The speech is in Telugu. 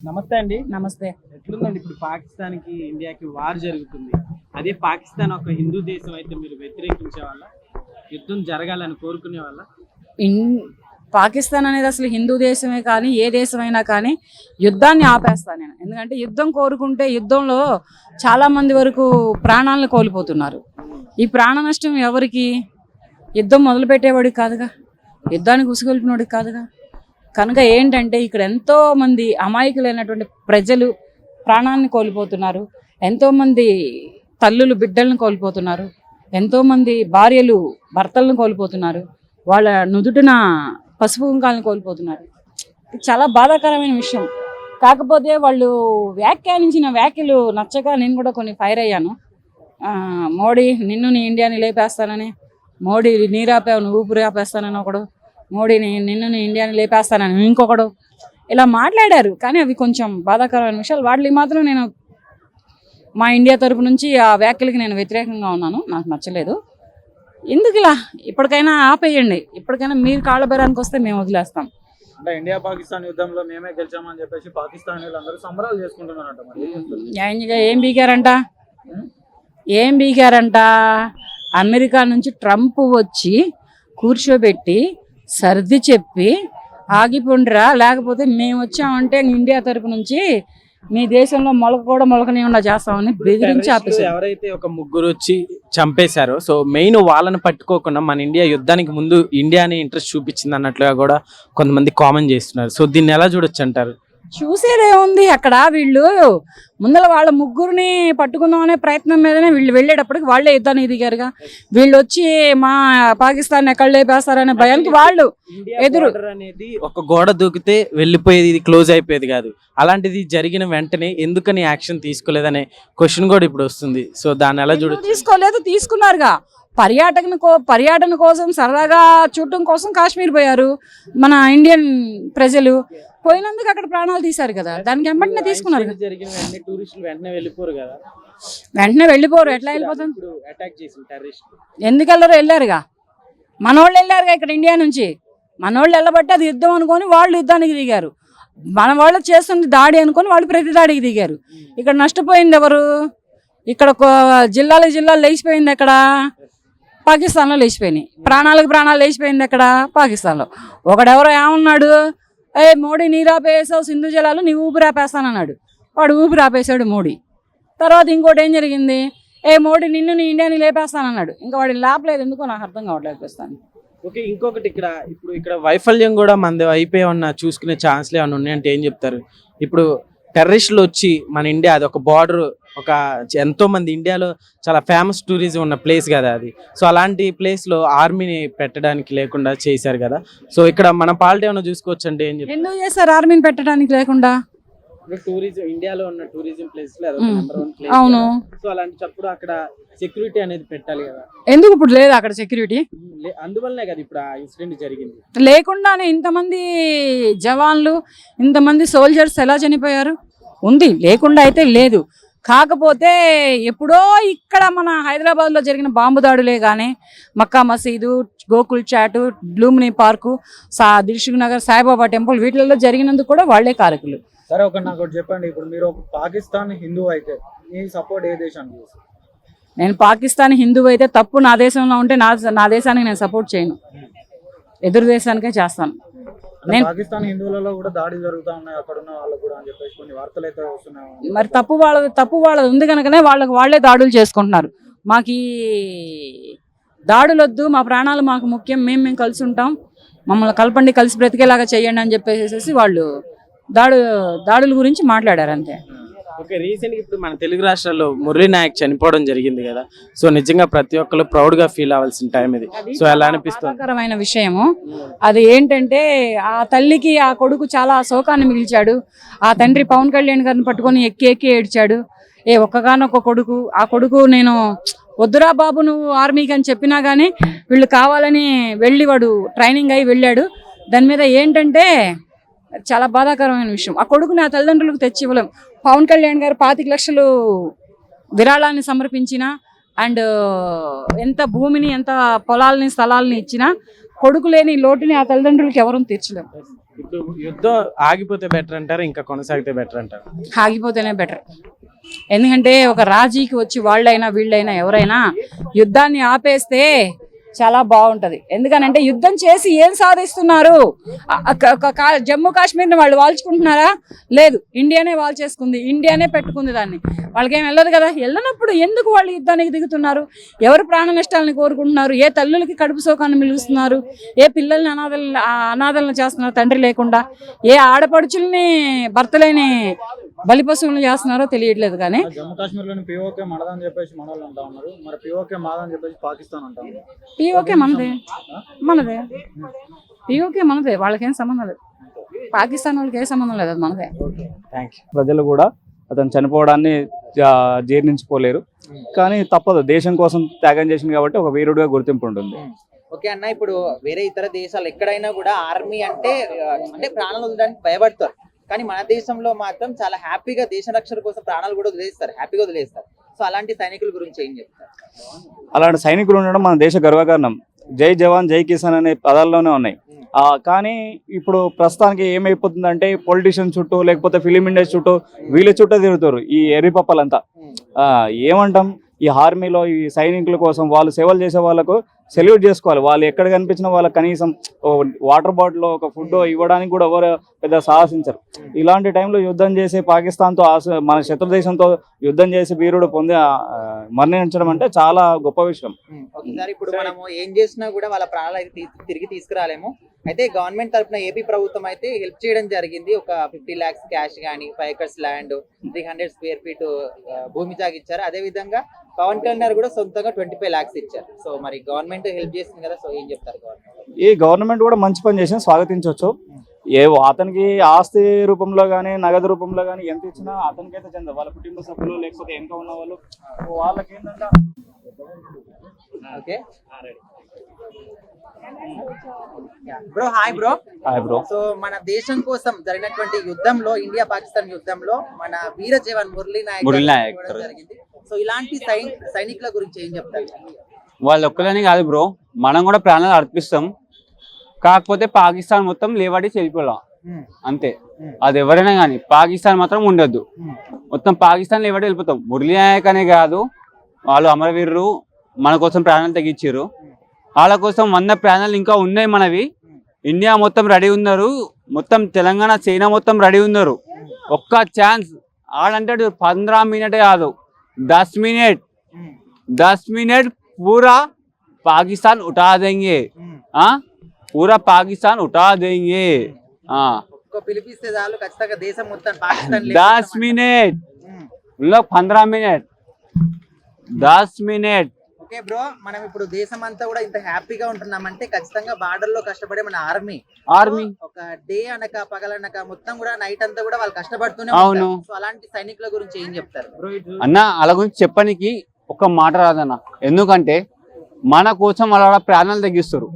నమస్తే అండి. నమస్తే. ఎట్లుందండి ఇప్పుడు పాకిస్తాన్కి ఇండియాకి వార్ జరుగుతుంది. అదే పాకిస్తాన్ ఒక హిందూ దేశం అయితే మీరు వ్యతిరేకించే వాళ్ళ యుద్ధం జరగాలని కోరుకునే వాళ్ళ? పాకిస్తాన్ అనేది అసలు హిందూ దేశమే కానీ ఏ దేశమైనా కానీ యుద్ధాన్ని ఆపేస్తాను నేను. ఎందుకంటే యుద్ధం కోరుకుంటే యుద్ధంలో చాలా మంది వరకు ప్రాణాలను కోల్పోతున్నారు. ఈ ప్రాణ నష్టం ఎవరికి? యుద్ధం మొదలు పెట్టేవాడికి కాదుగా? యుద్ధానికి ఉసుగొల్పినోడికి కాదుగా? కనుక ఏంటంటే ఇక్కడ ఎంతో మంది అమాయకులైనటువంటి ప్రజలు ప్రాణాన్ని కోల్పోతున్నారు. ఎంతోమంది తల్లులు బిడ్డలను కోల్పోతున్నారు. ఎంతోమంది భార్యలు భర్తలను కోల్పోతున్నారు. వాళ్ళ నుదుటిన పసుపు కుంకాలను కోల్పోతున్నారు. చాలా బాధాకరమైన విషయం. కాకపోతే వాళ్ళు వ్యాఖ్యానించిన వ్యాఖ్యలు నచ్చక నేను కూడా కొన్ని ఫైర్ అయ్యాను. మోడీ నిన్ను నీ ఇండియాని లేపేస్తానని మోడీ నీరాపావు నువ్వు ఊపిరి ఆపేస్తానని ఒకడు మోడీని నిన్ను ఇండియాని లేపేస్తానని. ఇంకొకడు ఇలా మాట్లాడారు. కానీ అవి కొంచెం బాధాకరమైన విషయాలు. వాటికి మాత్రం నేను మా ఇండియా తరపు నుంచి ఆ వ్యాఖ్యలకి నేను వ్యతిరేకంగా ఉన్నాను. నాకు నచ్చలేదు. ఎందుకు ఇలా? ఇప్పటికైనా ఆపేయండి. ఇప్పటికైనా మీరు కాళ్ళ బేరానికి వస్తే మేము వదిలేస్తాం. అంటే ఇండియా పాకిస్తాన్ యుద్ధంలో మేమే గెలిచామని చెప్పేసి పాకిస్తాన్ సంబరాలు చేసుకుంటున్నారంట ఏం బీకారంట ఏం బీకారంట అమెరికా నుంచి ట్రంప్ వచ్చి కూర్చోబెట్టి సర్ది చెప్పి ఆగిపోండిరా లేకపోతే మేము వచ్చామంటే ఇండియా తరపు నుంచి మీ దేశంలో మొలక కూడా మొలకనివ్వకుండా చేస్తామని బెదిరించి ఆపేశారు. ఎవరైతే ఒక ముగ్గురు వచ్చి చంపేశారో సో మెయిన్ వాళ్ళని పట్టుకోకుండా మన ఇండియా యుద్ధానికి ముందు ఇండియాని ఇంట్రెస్ట్ చూపించింది అన్నట్లుగా కూడా కొంతమంది కామెంట్ చేస్తున్నారు. సో దీన్ని ఎలా చూడొచ్చు అంటారు? చూసేదేముంది అక్కడ వీళ్ళు ముందర వాళ్ళ ముగ్గురిని పట్టుకుందాం అనే ప్రయత్నం మీదనే వీళ్ళు వెళ్ళేటప్పటికి వాళ్ళే యుద్ధానికి దిగారుగా. వీళ్ళు వచ్చి మా పాకిస్తాన్ ఎక్కడ లేపేస్తారనే భయానికి వాళ్ళు ఎదురు. అనేది ఒక గోడ దూకితే వెళ్ళిపోయేది ఇది క్లోజ్ అయిపోయేది కాదు. అలాంటిది జరిగిన వెంటనే ఎందుకని యాక్షన్ తీసుకోలేదనే క్వశ్చన్ కూడా ఇప్పుడు వస్తుంది. సో దాన్ని ఎలా చూడొచ్చు? తీసుకోలేదు? తీసుకున్నారుగా. పర్యాటకన కో పర్యటన కోసం సరదాగా చూడటం కోసం కాశ్మీర్ పోయారు మన ఇండియన్ ప్రజలు. పోయినందుకు అక్కడ ప్రాణాలు తీశారు కదా. దానికి వెంటనే తీసుకున్నారు. టూరిస్టులు వెంటనే వెళ్ళిపోరు కదా. వెంటనే వెళ్ళిపోరు. ఎట్లా వెళ్ళిపోతాం? ఇప్పుడు అటాక్ చేసిన టెర్రరిస్ట్ ఎందుకు వెళ్ళరు వెళ్ళారుగా? మనోళ్ళు వెళ్ళారుగా ఇక్కడ ఇండియా నుంచి. మనోళ్ళు వెళ్ళబట్టి అది యుద్ధం అనుకొని వాళ్ళు యుద్ధానికి దిగారు. మన వాళ్ళు చేస్తుంది దాడి అనుకొని వాళ్ళు ప్రతి దాడికి దిగారు. ఇక్కడ నష్టపోయింది ఎవరు? ఇక్కడ ఒక జిల్లాలకు జిల్లాలు లేచిపోయింది ఎక్కడ? పాకిస్తాన్లో లేచిపోయినాయి. ప్రాణాలకు ప్రాణాలు లేచిపోయింది ఎక్కడ? పాకిస్తాన్లో. ఒకడెవరో ఏమన్నాడు? ఏ మోడీ నీరాపేసావు సింధు జలాలు నీ ఊపిరి ఆపేస్తానన్నాడు. వాడు ఊపిరి ఆపేశాడు మోడీ. తర్వాత ఇంకోటి ఏం జరిగింది? ఏ మోడీ నిన్ను నీ ఇండియాని లేపేస్తానన్నాడు. ఇంకా వాడిని లేపలేదు. ఎందుకో నాకు అర్థం కావట్లేదు ప్రస్తుతానికి. ఓకే ఇంకొకటి ఇక్కడ ఇప్పుడు ఇక్కడ వైఫల్యం కూడా మనది అయిపోయి ఉన్న చూసుకునే ఛాన్స్లు ఏమైనా ఉన్నాయంటే ఏం చెప్తారు? ఇప్పుడు టెర్రరిస్టులు వచ్చి మన ఇండియా అది ఒక బార్డర్ ఒక ఎంతో మంది ఇండియాలో చాలా ఫేమస్ టూరిజం ఉన్న ప్లేస్ కదా అది. సో అలాంటి place లో ఆర్మీని పెట్టడానికి లేకుండా చేశారు కదా. సో ఇక్కడ మన పాలిటీ ఏమైనా చూసుకోవచ్చు అంటే ఏం చెప్తారు ఎందుకు చేస్తారు ఆర్మీని పెట్టడానికి లేకుండా? టూరిజం ఇండియాలో ఉన్న టూరిజం ప్లేస్ అవును. సో అలాంటప్పుడు అక్కడ సెక్యూరిటీ అనేది పెట్టాలి కదా. ఎందుకు ఇప్పుడు లేదు అక్కడ సెక్యూరిటీ అందువల్లనే కదా ఇప్పుడు ఆ ఇన్సిడెంట్ జరిగింది. లేకుండానే ఇంతమంది జవాన్లు ఇంతమంది సోల్జర్స్ ఎలా చనిపోయారు? ఉంది. లేకుండా అయితే లేదు. కాకపోతే ఎప్పుడో ఇక్కడ మన హైదరాబాద్లో జరిగిన బాంబు దాడులే కానీ మక్కా మసీదు గోకుల్ చాటు బ్లూమినీ పార్కు సా దిల్షుక్ నగర్ సాయిబాబా టెంపుల్ వీటిల్లో జరిగినందుకు కూడా వాళ్ళే కారకులు. సరే ఒక నాకు చెప్పండి. ఇప్పుడు మీరు ఒక పాకిస్తాన్ హిందూ అయితే మీ సపోర్ట్ ఏ దేశానికి? నేను పాకిస్తాన్ హిందువు అయితే తప్పు నా దేశంలో ఉంటే నా నా దేశానికి నేను సపోర్ట్ చేయను. ఎదురు దేశానికే చేస్తాను. నేను- పాకిస్తాన్ హిందువులలో కూడా దాడి జరుగుతా ఉన్నాయి అక్కడ ఉన్న వాళ్ళకు కూడా అని చెప్పేసి కొన్ని వార్తలు అయితే వస్తున్నాయి. మరి తప్పు వాళ్ళది తప్పు వాళ్ళది ఉంది కనుకనే వాళ్ళకి వాళ్ళే దాడులు చేసుకుంటున్నారు. మాకు ఈ దాడులు వద్దు మా ప్రాణాలు మాకు ముఖ్యం మేము మేము కలిసి ఉంటాం. మమ్మల్ని కలపండి కలిసి బ్రతికేలాగా చేయండి అని చెప్పేసి వాళ్ళు దాడు దాడుల గురించి మాట్లాడారు అంతే. ఓకే రీసెంట్ ఇప్పుడు మన తెలుగు రాష్ట్రాల్లో మురళీ నాయక్ చనిపోవడం జరిగింది కదా. సో నిజంగా ప్రతి ఒక్కరు ప్రౌడ్గా ఫీల్ అవ్వాల్సిన టైం ఇది. సో ఎలా అనిపిస్తుంది? విషయము. అది ఏంటంటే ఆ తల్లికి ఆ కొడుకు చాలా శోకాన్ని మిగిల్చాడు. ఆ తండ్రి పవన్ కళ్యాణ్ గారిని పట్టుకొని ఎక్కి ఎక్కి ఏడ్చాడు. ఏ ఒక్కగానొక్క కొడుకు ఆ కొడుకు నేను వద్దురా బాబు నువ్వు ఆర్మీకి అని చెప్పినా కానీ వీళ్ళు కావాలని వెళ్ళి వాడు ట్రైనింగ్ అయి వెళ్ళాడు. దాని మీద ఏంటంటే చాలా బాధాకరమైన విషయం. ఆ కొడుకు నా తల్లిదండ్రులకు తెచ్చి ఇవ్వలేం. పవన్ కళ్యాణ్ గారు పాతిక లక్షలు విరాళాన్ని సమర్పించిన అండ్ ఎంత భూమిని ఎంత పొలాలని స్థలాలని ఇచ్చినా కొడుకు లేని లోటుని ఆ తల్లిదండ్రులకి ఎవరూ తీర్చలేము ఇప్పుడు యుద్ధం ఆగిపోతే బెటర్ అంటారా? ఇంకా కొనసాగితే బెటర్ అంటారా? ఆగిపోతేనే బెటర్ ఎందుకంటే ఒక రాజీకి వచ్చి వాళ్ళైనా వీళ్ళైనా ఎవరైనా యుద్ధాన్ని ఆపేస్తే చాలా బాగుంటది. ఎందుకనంటే యుద్ధం చేసి ఏం సాధిస్తున్నారు? జమ్మూ కాశ్మీర్ని వాళ్ళు వాల్చుకుంటున్నారా? లేదు. ఇండియానే వాల్చేసుకుంది. ఇండియానే పెట్టుకుంది దాన్ని. వాళ్ళకేం వెళ్ళదు కదా? వెళ్ళనప్పుడు ఎందుకు వాళ్ళు యుద్ధానికి దిగుతున్నారు? ఎవరు ప్రాణ నష్టాలను కోరుకుంటున్నారు? ఏ తల్లులకి కడుపు సోకాన్ని మిలుస్తున్నారు ఏ పిల్లల్ని అనాథలు అనాథలను చేస్తున్నారు తండ్రి లేకుండా? ఏ ఆడపడుచుల్ని భర్తలేని బలి పశువులను చేస్తున్నారో తెలియట్లేదు కానీ జమ్మూ కాశ్మీర్లోని పిఓకే మనదని చెప్పేసి మన వాళ్ళు అంటా ఉన్నారు. మరి పిఓకే మాదని చెప్పేసి పాకిస్తాన్ అంటా ఉన్నారు. పిఓకే మనదే. మనదే. పిఓకే మనదే. వాళ్ళకేం సంబంధం లేదు. పాకిస్తాన్ వాళ్ళకి ఏ సంబంధం లేదు. అది మనదే. థ్యాంక్ యూ ప్రజలు కూడా అతను చనిపోవడాన్ని జీర్ణించుకోలేరు. కానీ తప్పదు. దేశం కోసం త్యాగం చేసింది కాబట్టి ఒక వీరుడిగా గుర్తింపు ఉంటుంది. ఓకే అన్న ఇప్పుడు వేరే ఇతర దేశాలు ఎక్కడైనా కూడా ఆర్మీ అంటే అంటే ప్రాణాలు వదలడానికి భయపడతారు. కానీ మన దేశంలో మాత్రం చాలా హ్యాపీగా దేశ రక్షణ కోసం ప్రాణాలు కూడా వదిలేస్తారు హ్యాపీగా వదిలేస్తారు. సో అలాంటి సైనికుల గురించి ఏం చెప్తారు? అలాంటి సైనికులు ఉండడం మన దేశ గర్వకారణం. జై జవాన్ జై కిసాన్ అనే పదాల్లోనే ఉన్నాయి. ఆ, కానీ ఇప్పుడు ప్రస్తుతానికి ఏమైపోతుందంటే పొలిటీషియన్ చుట్టూ లేకపోతే ఫిలిం ఇండస్ట్రీ చుట్టూ వీళ్ళ చుట్టూ తిరుగుతారు ఈ ఎర్రిపప్పలంతా ఆ, ఏమంటాం? ఈ ఆర్మీలో ఈ సైనికుల కోసం వాళ్ళు సేవలు చేసే వాళ్ళకు సెల్యూట్ చేసుకోవాలి. వాళ్ళు ఎక్కడ కనిపించినా వాళ్ళ కనీసం వాటర్ బాటిల్ ఒక ఫుడ్ ఇవ్వడానికి కూడా ఎవరు పెద్ద సాహసించరు. ఇలాంటి టైంలో యుద్ధం చేసి పాకిస్తాన్తో మన శత్రు దేశంతో యుద్ధం చేసి వీరుడు పొంది మరణించడం అంటే చాలా గొప్ప విషయం. ఇప్పుడు మనము ఏం చేసినా కూడా వాళ్ళ ప్రాణాలు అయితే తిరిగి తీసుకురాలేము. అయితే గవర్నమెంట్ తరఫున ఏపీ ప్రభుత్వం అయితే హెల్ప్ చేయడం జరిగింది. ఒక ఫిఫ్టీ ల్యాక్స్ క్యాష్ కానీ five acres land three hundred square feet భూమి జాగా ఇచ్చారు అదే విధంగా పవన్ కళ్యాణ్ కూడా సొంతంగా ట్వంటీ ఫైవ్ ల్యాక్స్ ఇచ్చారు. సో మరి గవర్నమెంట్ హెల్ప్ చేసింది కదా సో ఏం చెప్తారు గవర్నమెంట్? ఈ గవర్నమెంట్ కూడా మంచి పని చేసి స్వాగతించవచ్చు. ఏ అతనికి ఆస్తి రూపంలో కానీ నగదు రూపంలో కానీ ఎంత ఇచ్చినా అతనికైతే చెందదు వాళ్ళ కుటుంబ సభ్యులు లేకపోతే ఎంత ఉన్న వాళ్ళు వాళ్ళకి ఏంటంటే okay. Bro hi bro hi bro so మన దేశం కోసం జరిగినటువంటి యుద్ధంలో ఇండియా పాకిస్తాన్ యుద్ధంలో మన వీర జవాన్ మురళీ నాయక్ జరిగింది. సో ఇలాంటి సైన్ సైనికుల గురించి ఏం చెప్తారు? వాళ్ళు ఒక్కలని కాదు బ్రో మనం కూడా ప్రాణాలు అర్పిస్తాం. కాకపోతే పాకిస్తాన్ మొత్తం లేవాడి చెల్లిపోవాం Hmm. అంతే. Hmm. అది ఎవరైనా కానీ పాకిస్తాన్ మాత్రం ఉండొద్దు. మొత్తం పాకిస్తాన్ లేవాడి వెళ్ళిపోతాం. మురళీ నాయక్ అనే కాదు వాళ్ళు అమరవీరులు మన కోసం ప్రాణాలు తగ్గించారు వాళ్ళ కోసం వంద ప్రాణాలు ఇంకా ఉన్నాయి మనవి. ఇండియా మొత్తం రెడీ ఉన్నారు. మొత్తం తెలంగాణ చైనా మొత్తం రెడీ ఉన్నారు. ఒక్క ఛాన్స్. వాళ్ళంటే పంద్రా మినిట్ కాదు. దస్ మినిట్. దస్ మినిట్ పూరా పాకిస్తాన్ ఉఠా దేంగే. పూరా పాకిస్తాన్ ఉఠా దేంగే. దస్ మినిట్. పంద్రా మినిట్. దస్ మినిట్. ఓకే బ్రో మనం ఇప్పుడు దేశం అంతా కూడా ఇంత హ్యాపీగా ఉంటున్నామంటే ఖచ్చితంగా బార్డర్లో కష్టపడే మన ఆర్మీ. ఆర్మీ. ఒక డే అనక పగలనక మొత్తం కూడా నైట్ అంతా కూడా వాళ్ళు కష్టపడుతూనే అవును. అలాంటి సైనికుల గురించి ఏం చెప్తారు? అన్న అలా గురించి చెప్పడానికి ఒక మాట రాదన్న. ఎందుకంటే మన కోసం వాళ్ళ ప్రాణాలు తగ్గిస్తారు